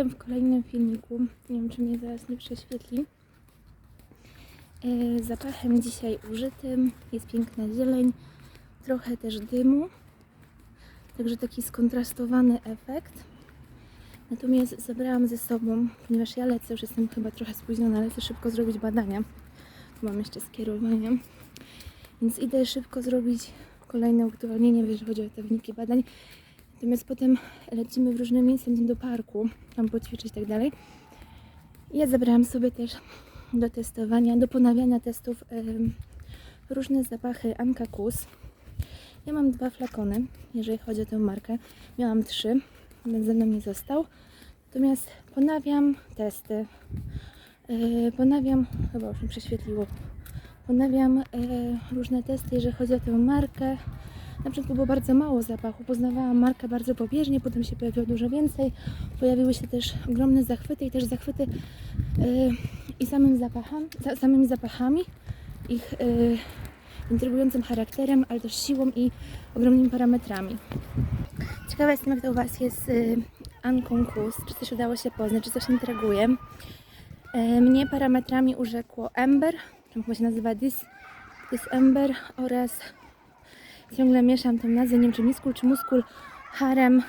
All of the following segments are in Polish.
Witam w kolejnym filmiku. Nie wiem, czy mnie zaraz nie prześwietli. E, Zapachem dzisiaj użytym jest piękna zieleń, trochę też dymu, także taki skontrastowany efekt. Natomiast zabrałam ze sobą, ponieważ ja lecę, już jestem chyba trochę spóźniona, lecę szybko zrobić badania. Tu mam jeszcze skierowanie, więc idę szybko zrobić kolejne uaktualnienie, jeżeli chodzi o te wyniki badań. Natomiast potem lecimy w różne miejsca do parku, tam poćwiczyć i tak dalej. Ja zabrałam sobie też do testowania, do ponawiania testów różne zapachy Anka Kus. Ja mam dwa flakony, jeżeli chodzi o tę markę. Miałam trzy, więc ze mną nie został. Natomiast ponawiam testy. E, ponawiam, chyba już mi prześwietliło. Ponawiam e, różne testy, jeżeli chodzi o tę markę. Na początku było bardzo mało zapachu, poznawałam markę bardzo pobieżnie, potem się pojawiło dużo więcej. Pojawiły się też ogromne zachwyty i też zachwyty yy, i samym zapachem, za, samymi zapachami, ich yy, intrygującym charakterem, ale też siłą i ogromnymi parametrami. Ciekawa jestem, jak to u Was jest z yy, Anką czy coś udało się poznać, czy coś intryguje. Yy, mnie parametrami urzekło Ember, tam chyba się nazywa This, This Ember oraz ciągle mieszam tą nazwę, nie wiem czy miskul, czy muskul, harem.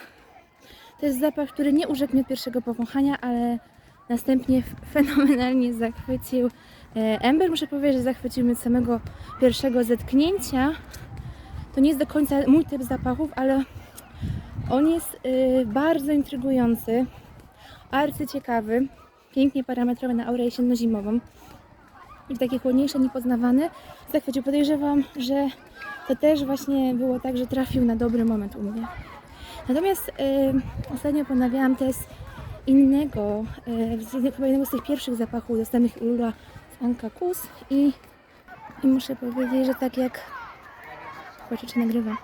To jest zapach, który nie urzekł mnie od pierwszego powąchania, ale następnie fenomenalnie zachwycił e, Ember. Muszę powiedzieć, że zachwycił mnie od samego pierwszego zetknięcia. To nie jest do końca mój typ zapachów, ale on jest y, bardzo intrygujący, arcyciekawy, pięknie parametrowy na aurę jesienno-zimową i taki chłodniejszy, niepoznawany. Zachwycił. Podejrzewam, że to też właśnie było tak, że trafił na dobry moment u mnie. Natomiast y, ostatnio ponawiałam test innego, y, jednego- chyba jednego z tych pierwszych zapachów dostępnych u Lula z Anka Kus i, i muszę powiedzieć, że tak jak Zobaczę, czy nagrywam,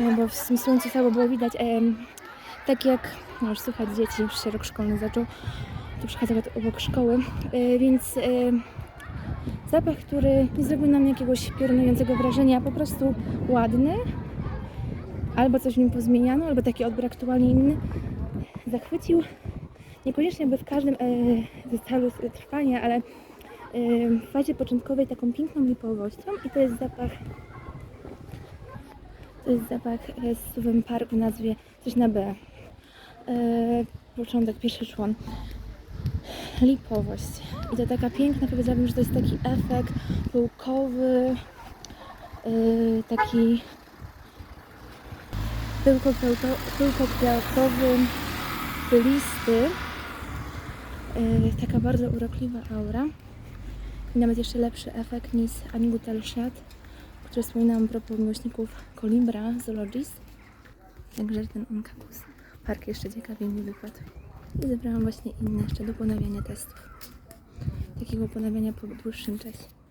e, bo w tym słońcu cało było widać, tak jak, no już słuchać dzieci, już się rok szkolny zaczął, tu przychodzę obok szkoły, e, więc e, zapach, który nie zrobił na mnie jakiegoś piorunującego wrażenia, po prostu ładny, albo coś w nim pozmieniano, albo taki odbiór aktualnie inny, zachwycił, niekoniecznie by w każdym ze trwania, ale e, w fazie początkowej taką piękną lipowością i to jest zapach to jest zapach e, z Suwem Park w nazwie coś na B. E, początek, pierwszy człon. Lipowość. I to taka piękna, powiedziałabym, że to jest taki efekt pyłkowy, e, taki pyłko-kwiato- pyłko-kwiatowy, pylisty. E, taka bardzo urokliwa aura. I nawet jeszcze lepszy efekt niż Anigutal Shad które wspominałam propos miłośników Kolimbra Zoologis. Także ten onkakus. Park jeszcze ciekawie mi wypadł. I zebrałam właśnie inne jeszcze do ponawiania testów. Takiego ponawiania po dłuższym czasie.